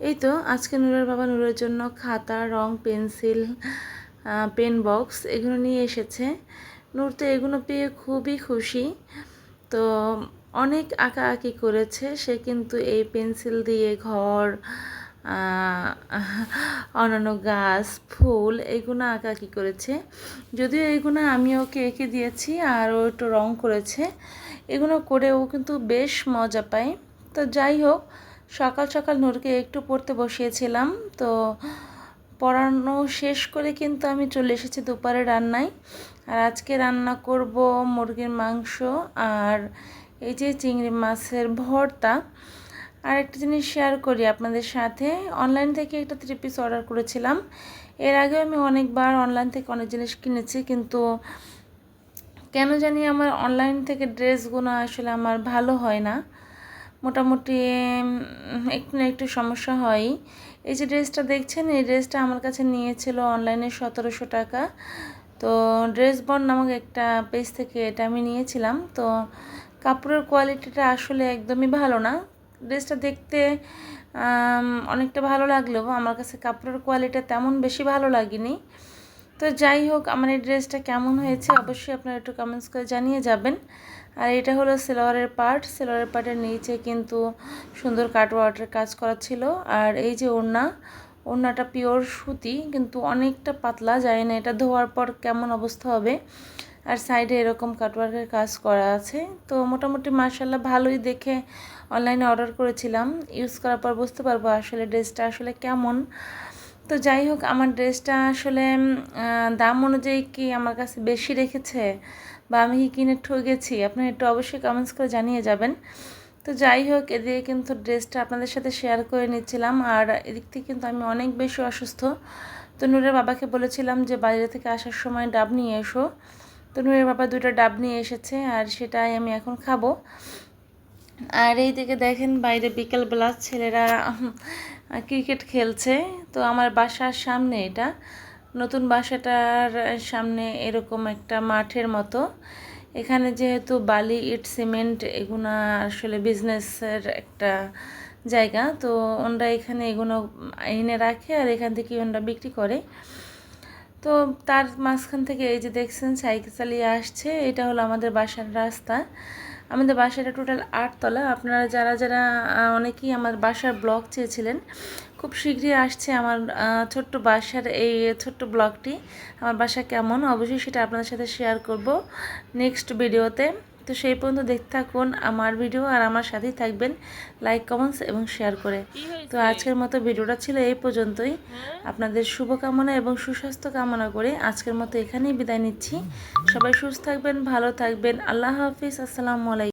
এই তো, আজকে নূরের বাবা নূরের জন্য খাতা, রং, পেন্সিল পেন বক্স এগুলো নিয়ে এসেছে। নূর তো এগুলো পেয়ে খুবই খুশি। তো অনেক আঁকা আঁকি করেছে, সে কিন্তু এই পেন্সিল দিয়ে ঘর অন্যান্য গাছ, ফুল এগুলো আঁকা আঁকি করেছে। যদিও এগুলো আমি ওকে এঁকে দিয়েছি আর ও একটু রং করেছে। এগুলো করে ও কিন্তু বেশ মজা পায়। তো যাই হোক সকাল সকাল নূরকে একটু পড়তে বসিয়েছিলাম, তো পড়ানো শেষ করে কিন্তু আমি চলে এসেছি দুপুরে রান্নায়। আর আজকে রান্না করব মুরগির মাংস আর এই যে চিংড়ি মাছের ভর্তা। আর একটা জিনিস শেয়ার করি আপনাদের সাথে। অনলাইন থেকে একটা থ্রি পিস অর্ডার করেছিলাম। এর আগে আমি অনেকবার অনলাইন থেকে অনেক জিনিস কিনেছি, কিন্তু কেন জানি আমার অনলাইন থেকে ড্রেসগুলো আসলে আমার ভালো হয় না। মোটামুটি একটু না একটু সমস্যা হয়। এই যে ড্রেসটা দেখছেন, এই ড্রেসটা আমার কাছে নিয়েছিল অনলাইনে সতেরোশো টাকা। তো ড্রেস বন নামক একটা পেজ থেকে এটা আমি নিয়েছিলাম। তো কাপড়ের কোয়ালিটিটা আসলে একদমই ভালো না। ড্রেসটা দেখতে অনেকটা ভালো লাগলেও আমার কাছে কাপড়ের কোয়ালিটি তেমন বেশি ভালো লাগেনি। তো যাই হোক, আমার এই ড্রেসটা কেমন হয়েছে অবশ্যই আপনারা একটু কমেন্টস করে জানিয়ে যাবেন। আর এটা হলো সেলোয়ারের পার্ট সেলোয়ারের পার্টের নিচে কিন্তু সুন্দর কাটওয়ার্টের কাজ করা ছিল। আর এই যে ওড়না, ওড়নাটা পিওর সুতি, কিন্তু অনেকটা পাতলা যায় না এটা ধোয়ার পর কেমন অবস্থা হবে। আর সাইডে এরকম কাটওয়ার্কের কাজ করা আছে। তো মোটামুটি মার্শাল্লাহ ভালোই দেখে অনলাইনে অর্ডার করেছিলাম। ইউজ করার পর বুঝতে পারব আসলে ড্রেসটা আসলে কেমন। তো যাই হোক, আমার ড্রেসটা আসলে দাম অনুযায়ী কি আমার কাছে বেশি রেখেছে বা আমি কি কিনে ঠকেছি আপনি একটু অবশ্যই কমেন্টস করে জানিয়ে যাবেন। তো যাই হোক, এদিকে কিন্তু ড্রেসটা আপনাদের সাথে শেয়ার করে নিচ্ছিলাম আর এদিক থেকে কিন্তু আমি অনেক বেশি অসুস্থ। তো নূরের বাবাকে বলেছিলাম যে বাইরে থেকে আসার সময় ডাব নিয়ে এসো। তো নূরের বাবা দুটো ডাব নিয়ে এসেছে আর সেটাই আমি এখন খাব। আর এই দিকে দেখেন বাইরে বিকেলবেলা ছেলেরা ক্রিকেট খেলছে। তো আমার বাসার সামনে এটা। নতুন বাসাটার সামনে এরকম একটা মাঠের মতো। এখানে যেহেতু বালি, ইট, সিমেন্ট এগুলো আসলে বিজনেসের একটা জায়গা, তো ওনরা এখানে এগুলো এনে রাখে আর এখান থেকে ওনরা বিক্রি করে। তো তার মাঝখান থেকে এই যে দেখছেন, সাইকেল চালিয়ে আসছে। এটা হলো আমাদের বাসার রাস্তা। আমাদের বাসাটা টোটাল আটতলা। আপনারা যারা যারা অনেকেই আমার বাসার ব্লগ চেয়েছিলেন, খুব শীঘ্রই আসছে আমার ছোট্ট বাসার এই ছোট্ট ব্লগটি আমার বাসা কেমন? অবশ্যই সেটা আপনাদের সাথে শেয়ার করব নেক্সট ভিডিওতে তো সেই পর্যন্ত দেখতে থাকুন আমার ভিডিও আর আমার সাথেই থাকবেন। লাইক কমেন্টস এবং শেয়ার করে। তো আজকের মতো ভিডিওটা ছিল এই পর্যন্তই। আপনাদের শুভকামনা এবং সুস্বাস্থ্য কামনা করে আজকের মতো এখানেই বিদায় নিচ্ছি। সবাই সুস্থ থাকবেন ভালো থাকবেন। আল্লাহ হাফিজ আসসালামু আলাইকুম।